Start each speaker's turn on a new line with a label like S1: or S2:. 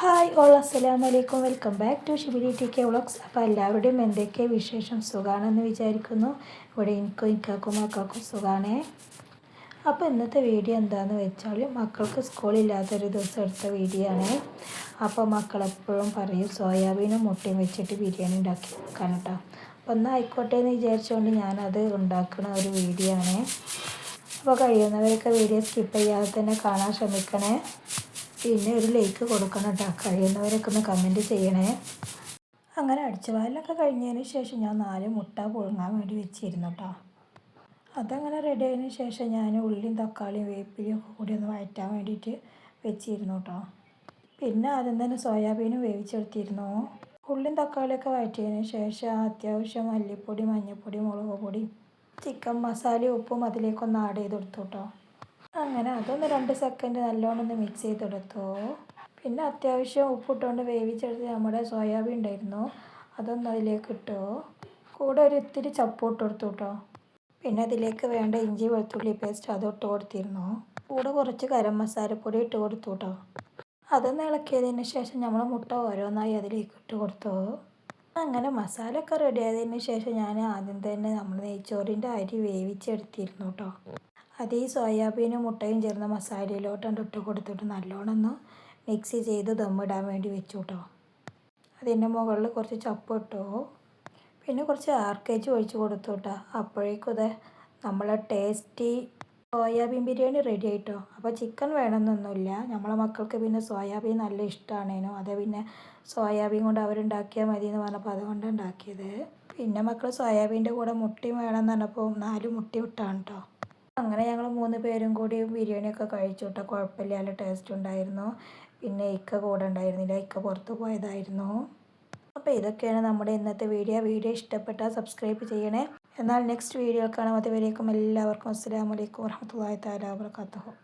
S1: Hi all അസ്സലാം വലൈക്കും welcome back to Shibili T K vlogs. അപ്പോൾ എല്ലാവരുടെയും എന്തൊക്കെ വിശേഷം? സുഖമാണെന്ന് വിചാരിക്കുന്നു. ഇവിടെ എനിക്കും ഇക്കാക്കും മക്കൾക്കും സുഖമാണേ അപ്പോൾ ഇന്നത്തെ വീഡിയോ എന്താണെന്ന് വെച്ചാൽ മക്കൾക്ക് സ്കൂളില്ലാത്തൊരു ദിവസം എടുത്ത വീഡിയോ ആണ്. അപ്പോൾ മക്കളെപ്പോഴും പറയും സോയാബീനും മുട്ടയും വെച്ചിട്ട് ബിരിയാണി ഉണ്ടാക്കി വെക്കാൻ കേട്ടോ അപ്പോൾ ഒന്ന് ആയിക്കോട്ടെ എന്ന് വിചാരിച്ചുകൊണ്ട് ഞാനത് ഉണ്ടാക്കുന്ന ഒരു വീഡിയോ ആണ്. അപ്പോൾ കഴിയുന്നവരൊക്കെ വീഡിയോ സ്കിപ്പ് ചെയ്യാതെ തന്നെ കാണാൻ ശ്രമിക്കണേ. പിന്നെ ഒരു ലൈക്ക് കൊടുക്കണം കേട്ടോ കഴിയുന്നവരൊക്കെ ഒന്ന് കമന്റ് ചെയ്യണേ. അങ്ങനെ അടിച്ചുവാലൊക്കെ കഴിഞ്ഞതിന് ശേഷം ഞാൻ നാല് മുട്ട പുഴുങ്ങാൻ വേണ്ടി വെച്ചിരുന്നു കേട്ടോ അതങ്ങനെ റെഡി ആയതിനു ശേഷം ഞാൻ ഉള്ളിയും തക്കാളിയും വേപ്പിലും ഒക്കെ കൂടി ഒന്ന് വഴറ്റാൻ വേണ്ടിയിട്ട് വെച്ചിരുന്നു കേട്ടോ പിന്നെ ആദ്യം തന്നെ സോയാബീനും വേവിച്ചെടുത്തിരുന്നു. ഉള്ളിയും തക്കാളിയൊക്കെ വഴറ്റിയതിന് ശേഷം അത്യാവശ്യം മല്ലിപ്പൊടി മഞ്ഞൾപ്പൊടി മുളക് പൊടി ചിക്കൻ മസാലയും ഉപ്പും അതിലേക്കൊന്ന് ആഡ് ചെയ്ത് കൊടുത്തു കേട്ടോ അങ്ങനെ അതൊന്ന് രണ്ട് സെക്കൻഡ് നല്ലോണം ഒന്ന് മിക്സ് ചെയ്തെടുത്തു. പിന്നെ അത്യാവശ്യം ഉപ്പിട്ടുകൊണ്ട് വേവിച്ചെടുത്ത് നമ്മുടെ സോയാബീൻ ഉണ്ടായിരുന്നു. അതൊന്ന് അതിലേക്ക് ഇട്ടു. കൂടെ ഒരു ഇത്തിരി ചപ്പോട്ട് കൊടുത്തു കേട്ടോ പിന്നെ അതിലേക്ക് വേണ്ട ഇഞ്ചി വെളുത്തുള്ളി പേസ്റ്റ് അത് ഇട്ട് കൊടുത്തിരുന്നു. കൂടെ കുറച്ച് ഗരം മസാലപ്പൊടി ഇട്ട് കൊടുത്തു കേട്ടോ അതൊന്ന് ഇളക്കിയതിന് ശേഷം നമ്മൾ മുട്ട ഓരോന്നായി അതിലേക്ക് ഇട്ട് കൊടുത്തു. അങ്ങനെ മസാല ഒക്കെ റെഡി ആയതിന് ശേഷം ഞാൻ ആദ്യം തന്നെ നമ്മൾ നെയ്ച്ചോറിന്റെ അരി വേവിച്ചെടുത്തിരുന്നു കേട്ടോ അത് ഈ സോയാബീനും മുട്ടയും ചേർന്ന മസാലയിലോട്ടുണ്ട് ഇട്ട് കൊടുത്തിട്ട് നല്ലോണം ഒന്ന് മിക്സ് ചെയ്ത് ദമ്മിടാൻ വേണ്ടി വെച്ചു കേട്ടോ അതിന്റെ മുകളിൽ കുറച്ച് ചപ്പ് ഇട്ടു. പിന്നെ കുറച്ച് ആർക്കേജ് ഒഴിച്ച് കൊടുത്തു കേട്ടോ അപ്പോഴേക്കും ഇത് നമ്മളെ ടേസ്റ്റി സോയാബീൻ ബിരിയാണി റെഡി ആയിട്ടോ. അപ്പോൾ ചിക്കൻ വേണമെന്നൊന്നുമില്ല. നമ്മളെ മക്കൾക്ക് പിന്നെ സോയാബീൻ നല്ല ഇഷ്ടമാണേനു. അതേ പിന്നെ സോയാബീൻ കൊണ്ട് അവരുണ്ടാക്കിയാൽ മതി എന്ന് പറഞ്ഞപ്പോൾ അതുകൊണ്ട് ഉണ്ടാക്കിയത്. പിന്നെ മക്കൾ സോയാബീന്റെ കൂടെ മുട്ടയും വേണമെന്ന് പറഞ്ഞപ്പോൾ നാല് മുട്ടി വിട്ടാണ് കേട്ടോ. അങ്ങനെ ഞങ്ങൾ മൂന്ന് പേരും കൂടി ബിരിയാണിയൊക്കെ കഴിച്ചു കേട്ടോ കുഴപ്പമില്ല. നല്ല ടേസ്റ്റ് ഉണ്ടായിരുന്നു. പിന്നെ ഇക്ക കൂടെ ഉണ്ടായിരുന്നില്ല. ഇക്ക പുറത്ത് പോയതായിരുന്നു. അപ്പോൾ ഇതൊക്കെയാണ് നമ്മുടെ ഇന്നത്തെ വീഡിയോ വീഡിയോ ഇഷ്ടപ്പെട്ടാൽ സബ്സ്ക്രൈബ് ചെയ്യണേ. എന്നാൽ നെക്സ്റ്റ് വീഡിയോ കാണാം. അതുവരേക്കും എല്ലാവർക്കും അസ്സാം വലൈക്കും വർഹമത്തല്ലാ താല വാബർക്കാത്തു